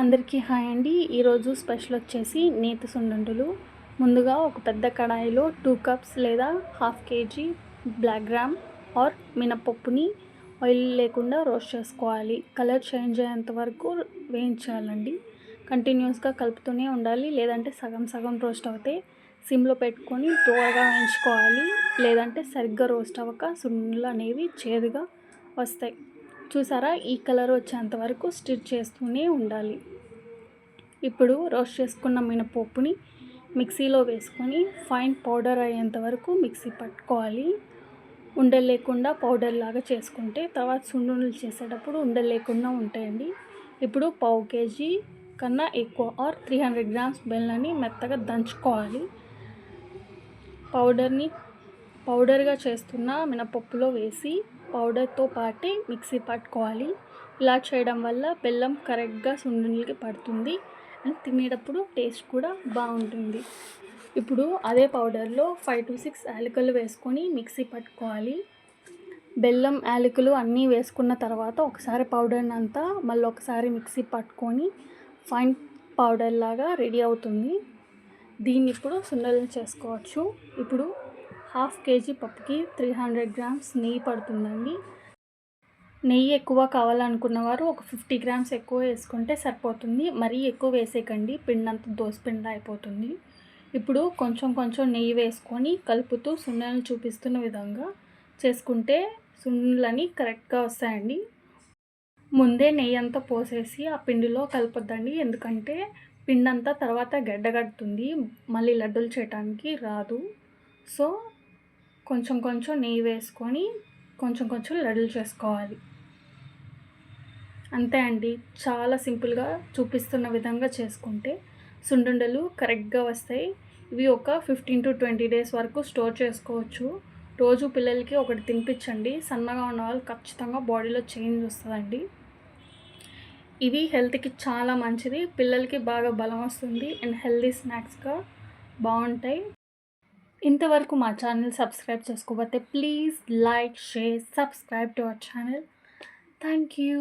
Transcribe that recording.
అందరికీ హాయ్ అండి. ఈరోజు స్పెషల్ వచ్చేసి నేతి సుండండులు ముందుగా ఒక పెద్ద కడాయిలో టూ కప్స్ లేదా half KG black gram or మినపప్పుని oil లేకుండా రోస్ట్ చేసుకోవాలి. కలర్ చేంజ్ అయ్యేంత వరకు వేయించాలండి. కంటిన్యూస్గా కలుపుతూనే ఉండాలి. లేదంటే సగం సగం రోస్ట్ అవుతాయి సిమ్లో పెట్టుకొని త్వరగా వేయించుకోవాలి. లేదంటే సరిగ్గా రోస్ట్ అవ్వక సున్నులు అనేవి చేదుగా వస్తాయి. చూసారా? ఈ కలర్ వచ్చేంత వరకు స్టిచ్ చేస్తూనే ఉండాలి. ఇప్పుడు రోస్ట్ చేసుకున్న మినపప్పుని మిక్సీలో వేసుకొని ఫైన్ పౌడర్ అయ్యేంత వరకు మిక్సీ పట్టుకోవాలి. ఉండలు లేకుండా పౌడర్ లాగా చేసుకుంటే తర్వాత సున్నుండలు చేసేటప్పుడు ఉండలు లేకుండా ఉంటాయండి. ఇప్పుడు పావు కేజీ కన్నా ఎక్కువ ఆర్ త్రీ హండ్రెడ్ గ్రామ్స్ బెల్లని మెత్తగా దంచుకోవాలి. పౌడర్ని పౌడర్గా చేస్తున్న మినపప్పులో వేసి పౌడర్తో పాటే మిక్సీ పట్టుకోవాలి. ఇలా చేయడం వల్ల బెల్లం కరెక్ట్గా సున్నుండలకి పడుతుంది అండ్ తినేటప్పుడు టేస్ట్ కూడా బాగుంటుంది. ఇప్పుడు అదే పౌడర్లో ఫైవ్ టు సిక్స్ యాలకులు వేసుకొని మిక్సీ పట్టుకోవాలి. బెల్లం యాలకులు అన్నీ వేసుకున్న తర్వాత ఒకసారి పౌడర్ని అంతా మళ్ళీ ఒకసారి మిక్సీ పట్టుకొని ఫైన్ పౌడర్ లాగా రెడీ అవుతుంది. దీన్ని ఇప్పుడు సున్నలు చేసుకోవచ్చు. ఇప్పుడు హాఫ్ కేజీ పప్పుకి త్రీ హండ్రెడ్ గ్రామ్స్ నెయ్యి పడుతుందండి. నెయ్యి ఎక్కువ కావాలనుకున్న వారు ఒక ఫిఫ్టీ గ్రామ్స్ ఎక్కువ వేసుకుంటే సరిపోతుంది. మరీ ఎక్కువ వేసేయకండి పిండి దోసపిండ అయిపోతుంది. ఇప్పుడు కొంచెం కొంచెం నెయ్యి వేసుకొని కలుపుతూ సున్నలను చూపిస్తున్న విధంగా చేసుకుంటే సున్నలని కరెక్ట్గా వస్తాయండి. ముందే నెయ్యి అంతా పోసేసి ఆ పిండిలో కలపొద్దండి. ఎందుకంటే పిండంతా తర్వాత గడ్డగడుతుంది. మళ్ళీ లడ్డూలు చేయటానికి రాదు. సో కొంచెం కొంచెం నెయ్యి వేసుకొని కొంచెం కొంచెం లడ్లు చేసుకోవాలి. అంతే అండి. చాలా సింపుల్గా చూపిస్తున్న విధంగా చేసుకుంటే సుండుండలు కరెక్ట్గా వస్తాయి. ఇవి ఒక ఫిఫ్టీన్ టు ట్వంటీ డేస్ వరకు స్టోర్ చేసుకోవచ్చు. రోజు పిల్లలకి ఒకటి తినిపించండి. సన్నగా ఉన్న వాళ్ళు ఖచ్చితంగా బాడీలో చేంజ్ వస్తుందండి. ఇవి హెల్త్కి చాలా మంచిది. పిల్లలకి బాగా బలం వస్తుంది. అండ్ హెల్తీ స్నాక్స్గా బాగుంటాయి. ఇంతవరకు మా ఛానల్ సబ్స్క్రైబ్ చేసుకోకపోతే please like share subscribe to our channel. Thank you.